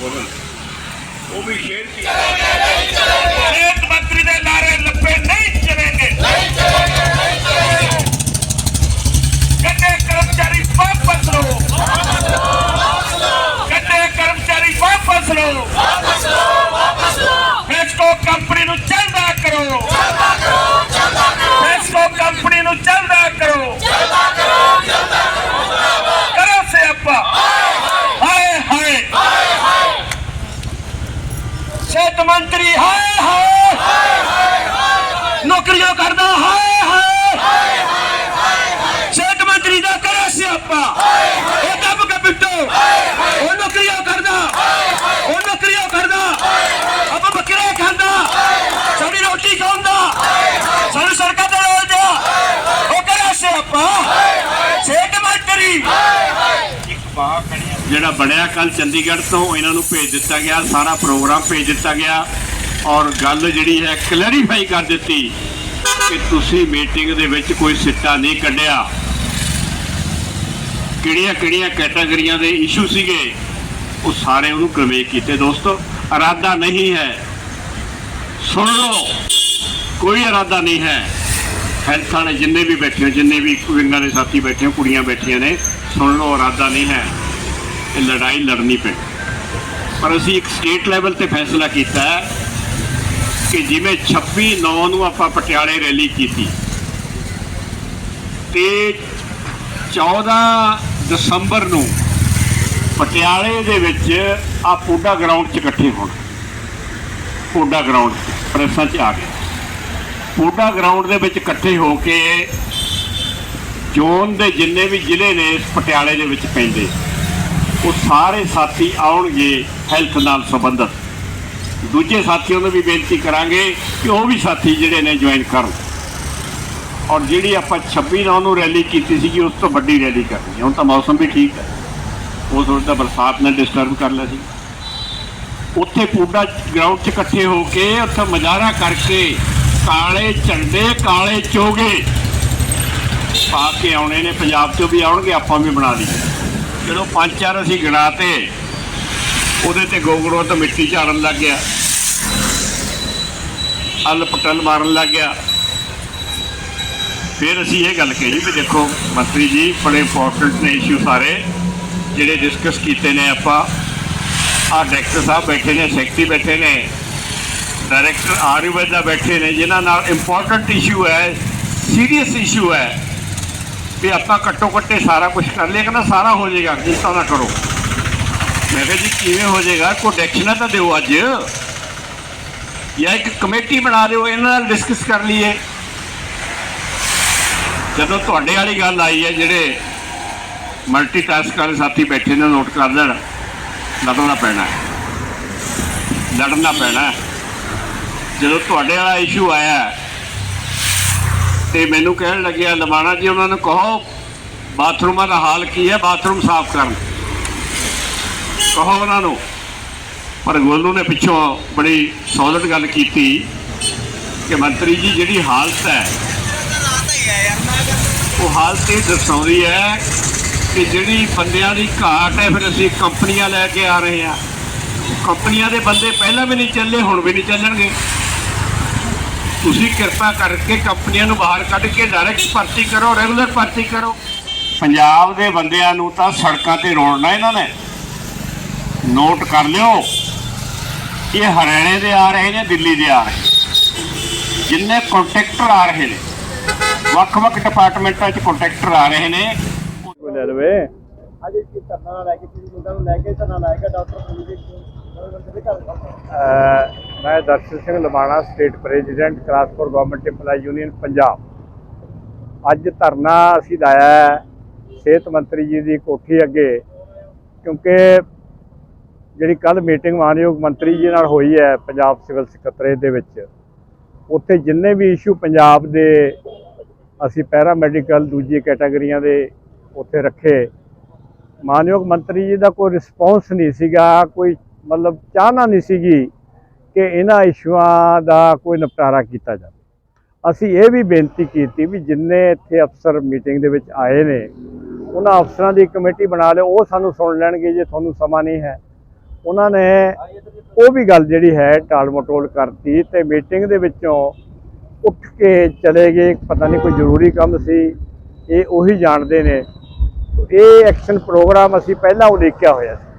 ਬੋਲਣ। ਉਹ ਵੀ ਸ਼ੇਅਰ ਕੀਤਾ ਸਿਹਤ ਮੰਤਰੀ ਦੇ ਨਾਰੇ ਲੱਪੇ ਨਹੀਂ ਚਲेंगे ਕੱਟੇ ਕਰਮਚਾਰੀ ਵਾਪਸ ਲਓ। ਕੱਟੇ ਕਰਮਚਾਰੀ ਵਾਪਸ ਲਓ। ਫੈਸਕੋ ਕੰਪਨੀ ਨੂੰ ਚਲਦਾ ਕਰੋ ਫੈਸਕੋ ਕੰਪਨੀ ਨੂੰ ਚਲਦਾ ਕਰੋ ਕਰੋ ਸਿਆਪਾ ਹਾਏ ਹਾਏ ਸਿਹਤ ਮੰਤਰੀ ਹਾਏ ਹਾਏ। ਨੌਕਰੀਆਂ ਕਰਦਾ ਹਾਏ ਹਾਏ ਸਿਹਤ ਮੰਤਰੀ ਦਾ ਕਰੋ ਸਿਆਪਾ ਉਹ ਦੱਬ ਕੇ ਪਿੱਟੋ ਉਹ ਨੌਕਰੀਆਂ ਕਰਦਾ ਉਹ ਨੌਕਰੀਆਂ ਕਰਦਾ ਅਬ ਬੱਕਰੇ ਖਾਂਦਾ ਸਾਡੀ ਰੋਟੀ ਖਾਂਦਾ ਸਾਨੂੰ ਸੜਕਾਂ ਤੇ ਰੋਲਦਾ ਉਹ ਕਰੋ ਸਿਆਪਾ ਸਿਹਤ ਮੰਤਰੀ ਜਿਹੜਾ ਬਣਿਆ ਕੱਲ ਚੰਡੀਗੜ੍ਹ ਤੋਂ ਇਹਨਾਂ ਨੂੰ ਭੇਜ ਦਿੱਤਾ ਗਿਆ, ਸਾਰਾ ਪ੍ਰੋਗਰਾਮ ਭੇਜ ਦਿੱਤਾ ਗਿਆ। ਔਰ ਗੱਲ ਜਿਹੜੀ ਹੈ ਕਲੈਰੀਫਾਈ ਕਰ ਦਿੱਤੀ ਕਿ ਤੁਸੀਂ ਮੀਟਿੰਗ ਦੇ ਵਿੱਚ ਕੋਈ ਸਿੱਟਾ ਨਹੀਂ ਕੱਢਿਆ। ਕਿਹੜੀਆਂ ਕਿਹੜੀਆਂ ਕੈਟਾਗਰੀਆਂ ਦੇ ਇਸ਼ੂ ਸੀਗੇ, ਉਹ ਸਾਰੇ ਉਹਨੂੰ ਕਨਵੇ ਕੀਤੇ। ਦੋਸਤੋ, ਇਰਾਦਾ ਨਹੀਂ ਹੈ। ਸੁਣ ਲਓ, ਕੋਈ ਇਰਾਦਾ ਨਹੀਂ ਹੈ। ਹੈਲਥ ਵਾਲੇ ਜਿੰਨੇ ਵੀ ਬੈਠੇ ਹੋ, ਜਿੰਨੇ ਵੀ ਵਿੰਗਾਂ ਦੇ ਸਾਥੀ ਬੈਠੇ ਹੋ, ਕੁੜੀਆਂ ਬੈਠੀਆਂ ਨੇ, ਸੁਣ ਲਓ, ਇਰਾਦਾ ਨਹੀਂ ਹੈ। ਲੜਾਈ ਲੜਨੀ ਪਈ। ਪਰ ਅਸੀਂ ਇੱਕ ਸਟੇਟ ਲੈਵਲ ਤੇ ਫੈਸਲਾ ਕੀਤਾ ਕਿ ਜਿਵੇਂ 26 9 ਨੂੰ ਆਪਾਂ ਪਟਿਆਲੇ ਰੈਲੀ ਕੀਤੀ, ਤੇ 14 ਦਸੰਬਰ ਨੂੰ ਪਟਿਆਲੇ ਦੇ ਵਿੱਚ ਆ ਪੋਡਾ ਗਰਾਊਂਡ 'ਚ ਇਕੱਠੇ ਹੋਣ। ਪੋਡਾ ਗਰਾਊਂਡ, ਪ੍ਰੈਸਾਂ 'ਚ ਆ ਗਏ। ਪੋਡਾ ਗਰਾਊਂਡ ਦੇ ਵਿੱਚ ਇਕੱਠੇ ਹੋ ਕੇ ਜ਼ੋਨ ਦੇ ਜਿੰਨੇ ਵੀ ਜ਼ਿਲ੍ਹੇ ਨੇ ਇਸ ਪਟਿਆਲੇ ਦੇ ਵਿੱਚ ਪੈਂਦੇ। ਉਹ ਸਾਰੇ ਸਾਥੀ ਆਉਣਗੇ ਹੈਲਥ ਨਾਲ ਸੰਬੰਧਿਤ। ਦੂਜੇ ਸਾਥੀਆਂ ਨੂੰ ਵੀ ਬੇਨਤੀ ਕਰਾਂਗੇ ਕਿ ਉਹ ਵੀ ਸਾਥੀ ਜਿਹੜੇ ਨੇ ਜੁਆਇਨ ਕਰਨ। ਔਰ ਜਿਹੜੀ ਆਪਾਂ 26 ਨੌਂ ਨੂੰ ਰੈਲੀ ਕੀਤੀ ਸੀਗੀ, ਉਸ ਤੋਂ ਵੱਡੀ ਰੈਲੀ ਕਰਨੀ ਹੈ। ਹੁਣ ਤਾਂ ਮੌਸਮ ਵੀ ਠੀਕ ਹੈ। ਉਹ ਥੋੜਾ ਜਿਹਾ ਬਰਸਾਤ ਨੇ ਡਿਸਟਰਬ ਕਰ ਲਿਆ ਸੀ। ਉੱਥੇ ਪੂਡਾ ਗਰਾਊਂਡ 'ਚ ਇਕੱਠੇ ਹੋ ਕੇ ਉੱਥੇ ਮਜ਼ਾਰਾ ਕਰਕੇ ਕਾਲੇ ਝੰਡੇ, ਕਾਲੇ ਚੋਗੇ ਪਾ ਕੇ ਆਉਣੇ ਨੇ। ਪੰਜਾਬ 'ਚੋਂ ਵੀ ਆਉਣਗੇ, ਆਪਾਂ ਵੀ ਬਣਾ ਲਈਏ। ਜਦੋਂ ਪੰਜ ਚਾਰ ਅਸੀਂ ਗਿਣਾਤੇ ਉਹਦੇ ਤੇ ਗੋਗੜੋ ਤੋਂ ਮਿੱਟੀ ਝਾੜਨ ਲੱਗ ਗਿਆ। ਅਲ ਪਟਲ ਮਾਰਨ ਲੱਗ ਗਿਆ। ਫਿਰ ਅਸੀਂ ਇਹ ਗੱਲ ਕਹੀ ਵੀ ਦੇਖੋ ਮੰਤਰੀ ਜੀ, ਬੜੇ ਇੰਪੋਰਟੈਂਟ ਨੇ ਇਸ਼ੂ ਸਾਰੇ, ਜਿਹੜੇ ਡਿਸਕਸ ਕੀਤੇ ਨੇ ਆਪਾਂ। ਆ ਡਾਇਰੈਕਟਰ ਸਾਹਿਬ ਬੈਠੇ ਨੇ ਸੈਕਟਰੀ ਬੈਠੇ ਨੇ ਡਾਇਰੈਕਟਰ ਆਯੁਰਵੇਦ ਬੈਠੇ ਨੇ, ਜਿਨ੍ਹਾਂ ਨਾਲ ਇੰਪੋਰਟੈਂਟ ਇਸ਼ੂ ਹੈ ਸੀਰੀਅਸ ਇਸ਼ੂ ਹੈ। ਵੀ ਆਪਾਂ ਘੱਟੋ ਘੱਟੇ ਸਾਰਾ ਕੁਝ ਕਰ ਲਿਆ ਕਹਿੰਦਾ ਸਾਰਾ ਹੋ ਜਾਏਗਾ, ਜਿਸ ਤਰ੍ਹਾਂ ਕਰੋ। ਮੈਂ ਕਿਹਾ ਜੀ, ਕਿਵੇਂ ਹੋ ਜਾਏਗਾ? ਕੋਈ ਡੈਕਸ਼ਨਾਂ ਤਾਂ ਦਿਓ ਅੱਜ। ਜਾਂ ਇੱਕ ਕਮੇਟੀ ਬਣਾ ਦਿਓ, ਇਹਨਾਂ ਨਾਲ ਡਿਸਕਸ ਕਰ ਲਈਏ। ਜਦੋਂ ਤੁਹਾਡੇ ਵਾਲੀ ਗੱਲ ਆਈ ਹੈ, ਜਿਹੜੇ ਮਲਟੀਟਾਸਕ ਵਾਲੇ ਸਾਥੀ ਬੈਠੇ ਨੇ ਨੋਟ ਕਰ ਲੈਣ। ਲੜਨਾ ਪੈਣਾ ਲੜਨਾ ਪੈਣਾ ਜਦੋਂ ਤੁਹਾਡੇ ਵਾਲਾ ਇਸ਼ੂ ਆਇਆ ਤੇ ਮੈਨੂੰ ਕਹਿਣ ਲੱਗਿਆ, ਲਮਾਣਾ ਜੀ, ਉਹਨਾਂ ਨੂੰ ਕਹੋ, ਬਾਥਰੂਮਾਂ ਦਾ ਹਾਲ ਕੀ ਹੈ? ਬਾਥਰੂਮ ਸਾਫ਼ ਕਰਨ। ਕਹੋ ਉਹਨਾਂ ਨੂੰ। ਪਰ ਗੋਲੂ ਨੇ ਪਿੱਛੋਂ ਬੜੀ ਸੌਲਿਡ ਗੱਲ ਕੀਤੀ ਕਿ ਮੰਤਰੀ ਜੀ, ਜਿਹੜੀ ਹਾਲਤ ਹੈ, ਉਹ ਹਾਲਤ ਇਹ ਦਰਸਾਉਂਦੀ ਹੈ ਕਿ ਜਿਹੜੀ ਬੰਦਿਆਂ ਦੀ ਘਾਟ ਹੈ, ਫਿਰ ਅਸੀਂ ਕੰਪਨੀਆਂ ਲੈ ਕੇ ਆ ਰਹੇ ਹਾਂ। ਕੰਪਨੀਆਂ ਦੇ ਬੰਦੇ ਪਹਿਲਾਂ ਵੀ ਨਹੀਂ ਚੱਲੇ, ਹੁਣ ਵੀ ਨਹੀਂ ਚੱਲਣਗੇ। ਤੁਸੀਂ ਕਿਰਪਾ ਕਰਕੇ ਕੰਪਨੀਆਂ ਨੂੰ ਬਾਹਰ ਕੱਢ ਕੇ ਡਾਇਰੈਕਟ ਭਰਤੀ ਕਰੋ ਰੈਗੂਲਰ ਭਰਤੀ ਕਰੋ। ਪੰਜਾਬ ਦੇ ਬੰਦਿਆਂ ਨੂੰ ਤਾਂ ਸੜਕਾਂ ਤੇ ਰੋਲਣਾ ਇਹਨਾਂ ਨੇ। ਨੋਟ ਕਰ ਲਿਓ ਇਹ ਹਰਿਆਣੇ ਦੇ ਆ ਰਹੇ ਨੇ ਦਿੱਲੀ ਦੇ ਆ ਰਹੇ ਨੇ। ਜਿੰਨੇ ਕੰਟਰੈਕਟਰ ਆ ਰਹੇ ਨੇ ਵੱਖ-ਵੱਖ ਡਿਪਾਰਟਮੈਂਟਾਂ 'ਚ ਕੰਟਰੈਕਟਰ ਆ ਰਹੇ ਨੇ। ਕੋਈ ਲੈ ਲਵੇ। ਅੱਜ ਇਸ ਧਰਨਾ ਲੈ ਕੇ ਮੁੰਡਾ ਨੂੰ ਲੈ ਕੇ ਧਰਨਾ ਲਾਏਗਾ ਡਾਕਟਰ ਅਹ ਮੈਂ Darshan Singh Lamana state president class four government employee union Punjab ਅੱਜ ਧਰਨਾ ਅਸੀਂ ਲਾਇਆ ਸਿਹਤ ਮੰਤਰੀ ਜੀ ਦੀ ਕੋਠੀ ਅੱਗੇ, ਕਿਉਂਕਿ ਜਿਹੜੀ ਕੱਲ ਮੀਟਿੰਗ ਮਾਨਯੋਗ ਮੰਤਰੀ ਜੀ ਨਾਲ ਹੋਈ ਹੈ ਪੰਜਾਬ ਸਿਵਲ ਸਕੱਤਰੇਤ ਦੇ ਵਿੱਚ, ਉੱਥੇ ਜਿੰਨੇ ਵੀ ਇਸ਼ੂ ਪੰਜਾਬ ਦੇ ਅਸੀਂ ਪੈਰਾ ਮੈਡੀਕਲ ਦੂਜੀ ਕੈਟਾਗਰੀਆਂ ਦੇ ਉੱਥੇ ਰੱਖੇ। ਮਾਨਯੋਗ ਮੰਤਰੀ ਜੀ ਦਾ ਕੋਈ ਰਿਸਪੌਂਸ ਨਹੀਂ ਸੀਗਾ, ਕੋਈ ਮਤਲਬ ਚਾਹਨਾ ਨਹੀਂ ਸੀਗੀ ਕਿ ਇਹਨਾਂ ਇਸ਼ੂਆਂ ਦਾ ਕੋਈ ਨਿਪਟਾਰਾ ਕੀਤਾ ਜਾਵੇ। ਅਸੀਂ ਇਹ ਵੀ ਬੇਨਤੀ ਕੀਤੀ ਵੀ ਜਿੰਨੇ ਇੱਥੇ ਅਫਸਰ ਮੀਟਿੰਗ ਦੇ ਵਿੱਚ ਆਏ ਨੇ, ਉਹਨਾਂ ਅਫਸਰਾਂ ਦੀ ਕਮੇਟੀ ਬਣਾ ਲਿਓ, ਉਹ ਸਾਨੂੰ ਸੁਣ ਲੈਣਗੇ ਜੇ ਤੁਹਾਨੂੰ ਸਮਾਂ ਨਹੀਂ ਹੈ। ਉਹਨਾਂ ਨੇ ਉਹ ਵੀ ਗੱਲ ਜਿਹੜੀ ਹੈ ਟਾਲ ਮਟੋਲ ਕਰਤੀ ਤੇ ਮੀਟਿੰਗ ਦੇ ਵਿੱਚੋਂ ਉੱਠ ਕੇ ਚਲੇ ਗਏ। ਪਤਾ ਨਹੀਂ ਕੋਈ ਜ਼ਰੂਰੀ ਕੰਮ ਸੀ, ਇਹ ਉਹੀ ਜਾਣਦੇ ਨੇ। ਇਹ ਐਕਸ਼ਨ ਪ੍ਰੋਗਰਾਮ ਅਸੀਂ ਪਹਿਲਾਂ ਉਲੀਕਿਆ ਹੋਇਆ ਸੀ।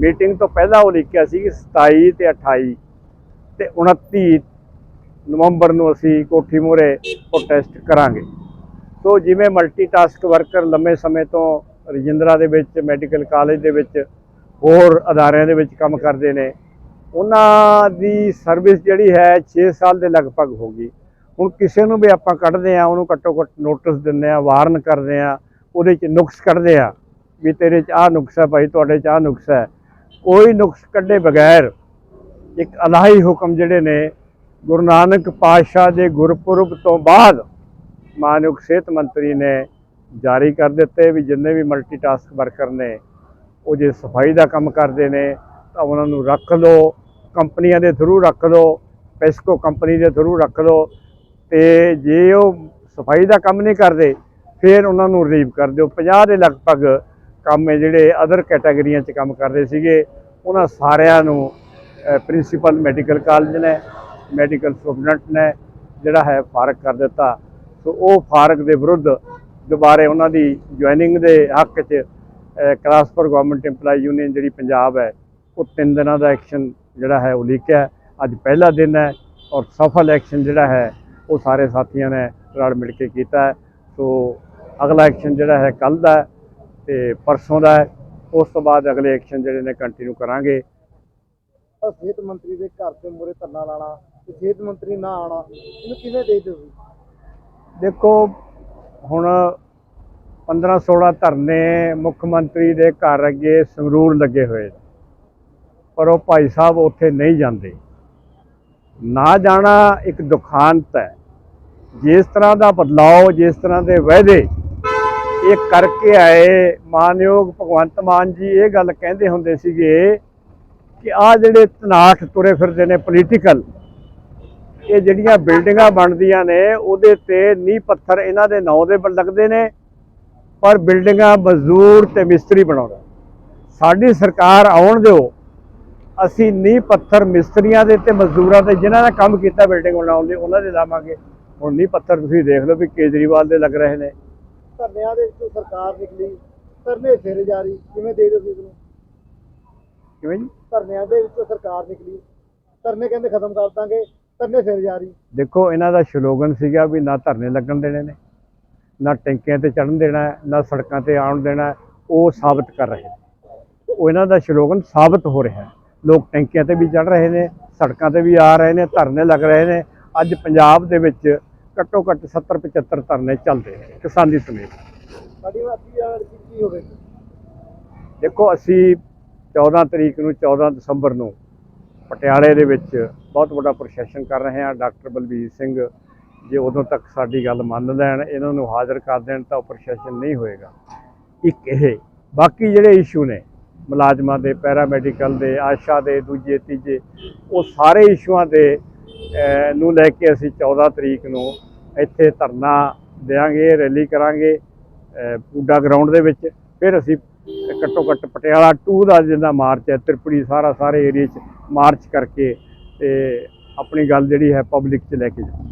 ਮੀਟਿੰਗ ਤੋਂ ਪਹਿਲਾਂ ਉਹ ਉਲੀਕਿਆ ਸੀ ਕਿ 27 ਤੇ 28 ਤੇ 29 ਨਵੰਬਰ ਨੂੰ ਅਸੀਂ ਕੋਠੀ ਮੂਹਰੇ ਪ੍ਰੋਟੈਸਟ ਕਰਾਂਗੇ। ਸੋ ਜਿਵੇਂ ਮਲਟੀਟਾਸਕ ਵਰਕਰ ਲੰਮੇ ਸਮੇਂ ਤੋਂ ਰਜਿੰਦਰਾ ਦੇ ਵਿੱਚ ਮੈਡੀਕਲ ਕਾਲਜ ਦੇ ਵਿੱਚ, ਹੋਰ ਅਦਾਰਿਆਂ ਦੇ ਵਿੱਚ ਕੰਮ ਕਰਦੇ ਨੇ, ਉਹਨਾਂ ਦੀ ਸਰਵਿਸ ਜਿਹੜੀ ਹੈ 6 ਸਾਲ ਦੇ ਲਗਭਗ ਹੋ ਗਈ। ਹੁਣ ਕਿਸੇ ਨੂੰ ਵੀ ਆਪਾਂ ਕੱਢਦੇ ਆ ਉਹਨੂੰ ਘੱਟੋ ਘੱਟ ਨੋਟਿਸ ਦਿੰਦੇ ਆ ਵਾਰਨ ਕਰਦੇ ਆ ਉਹਦੇ 'ਚ ਨੁਕਸ ਕੱਢਦੇ ਆ ਵੀ ਤੇਰੇ 'ਚ ਆਹ ਨੁਕਸ ਹੈ, ਭਾਈ ਤੁਹਾਡੇ 'ਚ ਆਹ ਨੁਕਸ ਹੈ। ਕੋਈ ਨੁਕਸ ਕੱਢੇ ਬਗੈਰ ਇੱਕ ਅਲਾਹੀ ਹੁਕਮ ਜਿਹੜੇ ਨੇ, ਗੁਰੂ ਨਾਨਕ ਪਾਤਸ਼ਾਹ ਦੇ ਗੁਰਪੁਰਬ ਤੋਂ ਬਾਅਦ ਮਾਨਯੋਗ ਸਿਹਤ ਮੰਤਰੀ ਨੇ ਜਾਰੀ ਕਰ ਦਿੱਤੇ ਵੀ ਜਿੰਨੇ ਵੀ ਮਲਟੀਟਾਸਕ ਵਰਕਰ ਨੇ, ਉਹ ਜੇ ਸਫ਼ਾਈ ਦਾ ਕੰਮ ਕਰਦੇ ਨੇ, ਤਾਂ ਉਹਨਾਂ ਨੂੰ ਰੱਖ ਲਓ, ਕੰਪਨੀਆਂ ਦੇ ਥਰੂ ਰੱਖ ਲਓ, ਪੈਸਕੋ ਕੰਪਨੀ ਦੇ ਥਰੂ ਰੱਖ ਲਓ, ਤੇ ਜੇ ਉਹ ਸਫ਼ਾਈ ਦਾ ਕੰਮ ਨਹੀਂ ਕਰਦੇ, ਫਿਰ ਉਹਨਾਂ ਨੂੰ ਰਿਲੀਵ ਕਰ ਦਿਓ। 50 ਦੇ ਲਗਭਗ ਕੰਮ ਹੈ ਜਿਹੜੇ ਅਦਰ ਕੈਟਾਗਰੀਆਂ 'ਚ ਕੰਮ ਕਰਦੇ ਸੀਗੇ, ਉਹਨਾਂ ਸਾਰਿਆਂ ਨੂੰ ਪ੍ਰਿੰਸੀਪਲ ਮੈਡੀਕਲ ਕਾਲਜ ਨੇ ਮੈਡੀਕਲ ਸਟੂਡੈਂਟ ਨੇ, ਜਿਹੜਾ ਹੈ ਫਾਰਕ ਕਰ ਦਿੱਤਾ। ਸੋ ਉਹ ਫਾਰਕ ਦੇ ਵਿਰੁੱਧ ਦੁਬਾਰੇ ਉਹਨਾਂ ਦੀ ਜੁਆਇਨਿੰਗ ਦੇ ਹੱਕ 'ਚ class four government EMPLOYE union ਜਿਹੜੀ ਪੰਜਾਬ ਹੈ, ਉਹ ਤਿੰਨ ਦਿਨਾਂ ਦਾ ਐਕਸ਼ਨ ਜਿਹੜਾ ਹੈ ਉਹ ਲਿਖਿਆ ਅੱਜ ਪਹਿਲਾ ਦਿਨ ਹੈ ਔਰ ਸਫਲ ਐਕਸ਼ਨ ਜਿਹੜਾ ਹੈ, ਉਹ ਸਾਰੇ ਸਾਥੀਆਂ ਨੇ ਰਲ ਮਿਲ ਕੇ ਕੀਤਾ ਸੋ ਅਗਲਾ ਐਕਸ਼ਨ ਜਿਹੜਾ ਹੈ ਕੱਲ ਦਾ ਤੇ ਪਰਸੋਂ ਦਾ ਹੈ ਉਸ ਤੋਂ ਬਾਅਦ ਅਗਲੇ ਐਕਸ਼ਨ ਜਿਹੜੇ ਨੇ ਕੰਟੀਨਿਊ ਕਰਾਂਗੇ ਤਾਂ ਸਿਹਤ ਮੰਤਰੀ ਦੇ ਘਰ ਦੇ ਮੂਹਰੇ ਧਰਨਾ ਲਾਣਾ ਤੇ ਸਿਹਤ ਮੰਤਰੀ ਨਾ ਆਣਾ ਇਹਨੂੰ ਕਿਵੇਂ ਦੇਖਦੇ ਹੋ? ਦੇਖੋ ਹੁਣ 15 16 ਧਰਨੇ ਮੁੱਖ ਮੰਤਰੀ ਦੇ ਘਰ ਅੱਗੇ ਸੰਗਰੂਰ ਲੱਗੇ ਹੋਏ। ਪਰ ਉਹ ਭਾਈ ਸਾਹਿਬ ਉੱਥੇ ਨਹੀਂ ਜਾਂਦੇ ਨਾ ਜਾਣਾ ਇੱਕ ਦੁਖਾਂਤ ਹੈ ਜਿਸ ਤਰ੍ਹਾਂ ਦਾ ਬਦਲਾਅ ਜਿਸ ਤਰ੍ਹਾਂ ਦੇ ਵਾਅਦੇ ਇਹ ਕਰਕੇ ਆਏ, ਮਾਨਯੋਗ ਭਗਵੰਤ ਮਾਨ ਜੀ ਇਹ ਗੱਲ ਕਹਿੰਦੇ ਹੁੰਦੇ ਸੀਗੇ ਕਿ ਆ ਜਿਹੜੇ ਤਨਾਟ ਤੁਰੇ ਫਿਰਦੇ ਨੇ ਪੋਲੀਟੀਕਲ ਇਹ ਜਿਹੜੀਆਂ ਬਿਲਡਿੰਗਾਂ ਬਣਦੀਆਂ ਨੇ, ਉਹਦੇ ਤੇ ਨੀਂਹ ਪੱਥਰ ਇਹਨਾਂ ਦੇ ਨਾਂ ਦੇ ਲੱਗਦੇ ਨੇ, ਪਰ ਬਿਲਡਿੰਗਾਂ ਮਜ਼ਦੂਰ ਤੇ ਮਿਸਤਰੀ ਬਣਾਉਂਦਾ ਸਾਡੀ ਸਰਕਾਰ ਆਉਣ ਦਿਓ, ਅਸੀਂ ਨੀਂਹ ਪੱਥਰ ਮਿਸਤਰੀਆਂ ਦੇ ਤੇ ਮਜ਼ਦੂਰਾਂ ਦੇ, ਜਿਨ੍ਹਾਂ ਨੇ ਕੰਮ ਕੀਤਾ ਬਿਲਡਿੰਗ ਬਣਾਉਣ ਦੇ, ਉਹਨਾਂ ਦੇ ਲਾਵਾਂਗੇ। ਹੁਣ ਨੀਂਹ ਪੱਥਰ ਤੁਸੀਂ ਦੇਖ ਲਓ ਵੀ ਕੇਜਰੀਵਾਲ ਦੇ ਲੱਗ ਰਹੇ ਨੇ। ਧਰਨਿਆਂ ਦੇ ਵਿੱਚੋਂ ਸਰਕਾਰ ਨਿਕਲੀ ਧਰਨੇ ਫਿਰ ਜਾਰੀ ਕਿਵੇਂ ਦੇਖਦੇ ਹੋ ਤੁਸੀਂ ਇਹਨੂੰ ਕਿਵੇਂ ਜੀ? ਧਰਨਿਆਂ ਦੇ ਵਿੱਚੋਂ ਸਰਕਾਰ ਨਿਕਲੀ ਧਰਨੇ ਕਹਿੰਦੇ ਖਤਮ ਕਰ ਦਾਂਗੇ ਧਰਨੇ ਫਿਰ ਜਾਰੀ ਦੇਖੋ ਇਹਨਾਂ ਦਾ ਸ਼ਲੋਗਨ ਸੀਗਾ ਵੀ ਨਾ ਧਰਨੇ ਲੱਗਣ ਦੇਣੇ ਨੇ ਨਾ ਟੈਂਕੀਆਂ ਤੇ ਚੜਨ ਦੇਣਾ ਨਾ ਸੜਕਾਂ ਤੇ ਆਉਣ ਦੇਣਾ। ਉਹ ਸਾਬਤ ਕਰ ਰਹੇ ਨੇ। ਉਹ ਇਹਨਾਂ ਦਾ ਸ਼ਲੋਗਨ ਸਾਬਤ ਹੋ ਰਿਹਾ ਲੋਕ ਟੈਂਕੀਆਂ ਤੇ ਵੀ ਚੜ ਰਹੇ ਨੇ ਸੜਕਾਂ ਤੇ ਵੀ ਆ ਰਹੇ ਨੇ ਧਰਨੇ ਲੱਗ ਰਹੇ ਨੇ। ਅੱਜ ਪੰਜਾਬ ਦੇ ਵਿੱਚ ਘੱਟੋ ਘੱਟ 70 75 ਧਰਨੇ ਚੱਲਦੇ ਨੇ ਕਿਸਾਨੀ ਸਮੇਤ ਸਾਡੀ ਵਾਸੀ ਕੀ ਕੀ ਹੋਵੇਗੀ ਦੇਖੋ ਅਸੀਂ 14 ਤਰੀਕ ਨੂੰ 14 ਦਸੰਬਰ ਨੂੰ ਪਟਿਆਲੇ ਦੇ ਵਿੱਚ ਬਹੁਤ ਵੱਡਾ ਪ੍ਰੋਸੈਸ਼ਨ ਕਰ ਰਹੇ ਹਾਂ। ਡਾਕਟਰ ਬਲਬੀਰ ਸਿੰਘ ਜੇ ਉਦੋਂ ਤੱਕ ਸਾਡੀ ਗੱਲ ਮੰਨ ਲੈਣ ਇਹਨਾਂ ਨੂੰ ਹਾਜ਼ਰ ਕਰ ਦੇਣ ਤਾਂ ਉਹ ਪ੍ਰੋਸੈਸ਼ਨ ਨਹੀਂ ਹੋਏਗਾ। ਇੱਕ ਇਹ ਬਾਕੀ ਜਿਹੜੇ ਇਸ਼ੂ ਨੇ ਮੁਲਾਜ਼ਮਾਂ ਦੇ ਪੈਰਾਮੈਡੀਕਲ ਦੇ ਆਸ਼ਾ ਦੇ ਦੂਜੇ ਤੀਜੇ ਉਹ ਸਾਰੇ ਇਸ਼ੂਆਂ ਦੇ ਨੂੰ ਲੈ ਕੇ ਅਸੀਂ 14 ਤਰੀਕ ਨੂੰ ਇੱਥੇ ਧਰਨਾ ਦੇਵਾਂਗੇ ਰੈਲੀ ਕਰਾਂਗੇ ਪੂਡਾ ਗਰਾਊਂਡ ਦੇ ਵਿੱਚ। ਫਿਰ ਅਸੀਂ ਘੱਟੋ ਘੱਟ ਪਟਿਆਲਾ 2 ਦਾ ਜਿੰਦਾ ਮਾਰਚ ਹੈ, ਤ੍ਰਿਪੜੀ ਸਾਰਾ ਸਾਰੇ ਏਰੀਆ 'ਚ ਮਾਰਚ ਕਰਕੇ ਤੇ ਆਪਣੀ ਗੱਲ ਜਿਹੜੀ ਹੈ ਪਬਲਿਕ 'ਚ ਲੈ ਕੇ ਜਾਵਾਂਗੇ।